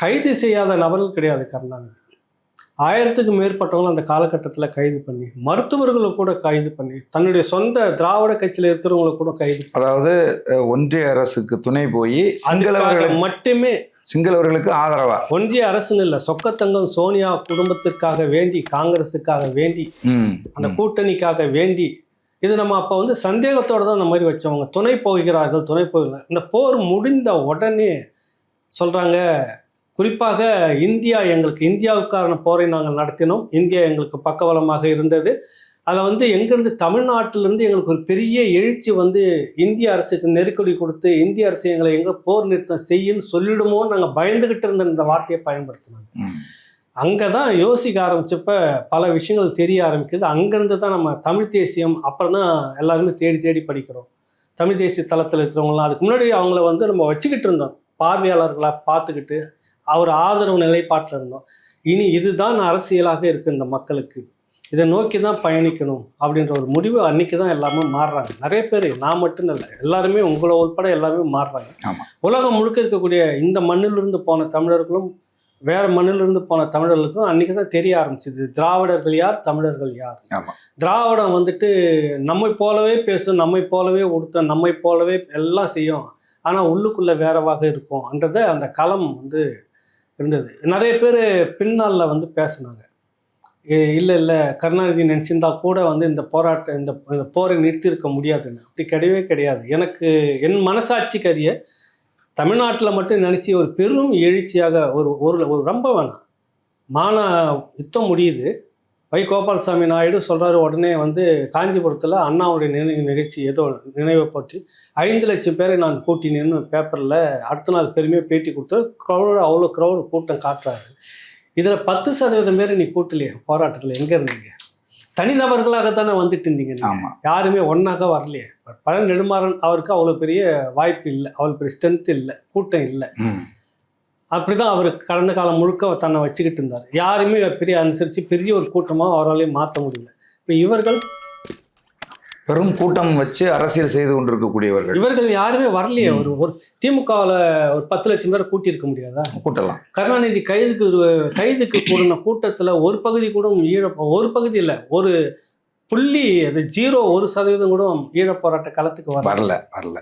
கைது செய்யாத நபர்கள் கிடையாது கருணாநிதி. ஆயிரத்துக்கு மேற்பட்டவங்க அந்த காலகட்டத்தில் கைது பண்ணி மருத்துவர்களை கூட கைது பண்ணி தன்னுடைய சொந்த திராவிட கட்சியில் இருக்கிறவங்களை கூட கைது அதாவது ஒன்றிய அரசுக்கு துணை போய் அதுக்காக சிங்களவர்களுக்கு மட்டுமே சிங்களவர்களுக்கு ஆதரவா? ஒன்றிய அரசுன்னு இல்லை சொக்கத்தங்கம் சோனியா குடும்பத்திற்காக வேண்டி காங்கிரஸுக்காக வேண்டி அந்த. கூட்டணிக்காக வேண்டி இது நம்ம அப்போ வந்து சந்தேகத்தோட தான் அந்த மாதிரி வச்சவங்க. துணை போகிறார்கள் துணை போகிறார்கள். இந்த போர் முடிந்த உடனே சொல்கிறாங்க குறிப்பாக இந்தியா எங்களுக்கு இந்தியாவுக்கான போரை நாங்கள் நடத்தினோம். இந்தியா எங்களுக்கு பக்கபலமாக இருந்தது. அதில் வந்து எங்கேருந்து தமிழ்நாட்டிலேருந்து எங்களுக்கு ஒரு பெரிய எழுச்சி வந்து இந்திய அரசுக்கு நெருக்கடி கொடுத்து இந்திய அரசு எங்களை எங்கே போர் நிறுத்தம் செய்யுன்னு சொல்லிடுமோன்னு நாங்கள் பயந்துக்கிட்டு இருந்த இந்த வார்த்தையை பயன்படுத்தினாங்க. அங்கே தான் யோசிக்க ஆரம்பிச்சப்ப பல விஷயங்கள் தெரிய ஆரம்பிக்குது. அங்கேருந்து தான் நம்ம தமிழ் தேசியம் அப்புறம் தான் எல்லாருமே தேடி தேடி படிக்கிறோம். தமிழ் தேசிய தளத்தில் இருக்கிறவங்களாம் அதுக்கு முன்னாடி அவங்கள வந்து நம்ம வச்சுக்கிட்டு இருந்தோம். பார்வையாளர்களாக பார்த்துக்கிட்டு அவர் ஆதரவு நிலைப்பாட்டில் இருந்தோம் இனி இதுதான் அரசியலாக இருக்குது இந்த மக்களுக்கு. இதை நோக்கி தான் பயணிக்கணும் அப்படின்ற ஒரு முடிவு அன்னைக்கு தான் எல்லாமே மாறுறாங்க. நிறைய பேர் நான் மட்டும் இல்லை எல்லாருமே உங்களை உட்பட எல்லாமே மாறுறாங்க. உலகம் முழுக்க இருக்கக்கூடிய இந்த மண்ணிலிருந்து போன தமிழர்களும் வேற மண்ணிலிருந்து போன தமிழர்களுக்கும் அன்னைக்கு தான் தெரிய ஆரம்பிச்சது. திராவிடர்கள் யார் தமிழர்கள் யார். திராவிடம் வந்துட்டு நம்மை போலவே பேசும் நம்மை போலவே உடுத்த நம்மை போலவே எல்லாம் செய்யும். ஆனால் உள்ளுக்குள்ள வேறவாக இருக்கும். அன்றதை அந்த களம் வந்து இருந்தது. நிறைய பேர் பின்னாளில் வந்து பேசினாங்க. இல்லை இல்லை கருணாநிதி நினச்சிருந்தா கூட வந்து இந்த போராட்டம் இந்த இந்த போரை நிறுத்தியிருக்க முடியாதுன்னு. அப்படி கிடையவே கிடையாது. எனக்கு என் மனசாட்சி கரிய தமிழ்நாட்டில் மட்டும் நினச்சி ஒரு பெரும் எழுச்சியாக ஒரு ஒரு ஒரு ரொம்ப வேணாம். மான யுத்தம் முடியுது. வை கோபாலசாமி நாயுடு சொல்கிறாரு உடனே வந்து காஞ்சிபுரத்தில் அண்ணாவுடைய நினைவு நிகழ்ச்சி ஏதோ நினைவை பற்றி ஐந்து லட்சம் பேரை நான் கூட்டினேன்னு பேப்பரில் அடுத்த நாள் பெருமையாக பேட்டி கொடுத்து க்ரௌடு அவ்வளோ க்ரௌடு கூட்டம் காட்டுறாரு. இதில் பத்து சதவீதம் பேர் நீ கூட்டலையே போராட்டத்தில் எங்கே இருந்தீங்க? தனிநபர்களாக தானே வந்துட்டு இருந்தீங்க நீங்க. ஆமா. யாருமே ஒன்றாக வரலையே. பல நெடுமாறன் அவருக்கு அவ்வளோ பெரிய வாய்ப்பு இல்லை அவ்வளோ பெரிய ஸ்ட்ரென்த் இல்லை கூட்டம் இல்லை. ம். அப்படிதான் அவர் கடந்த காலம் முழுக்க தன்னை வச்சுக்கிட்டு இருந்தார். யாருமே பெரிய அனுசரித்து பெரிய ஒரு கூட்டமாக அவராலையும் மாற்ற முடியல. இப்போ இவர்கள் பெரும் கூட்டம் வச்சு அரசியல் செய்து கொண்டிருக்கக்கூடியவர்கள். இவர்கள் யாருமே வரலையே. ஒரு ஒரு திமுகவில் ஒரு பத்து லட்சம் பேரை கூட்டியிருக்க முடியாதா? கூட்டலாம். கருணாநிதி கைதுக்கு கைதுக்கு கூடின கூட்டத்தில் ஒரு பகுதி கூட ஈழ ஒரு பகுதி இல்லை ஒரு புள்ளி அது ஜீரோ ஒரு சதவீதம் கூட ஈழப் போராட்ட களத்துக்கு வரல வரல.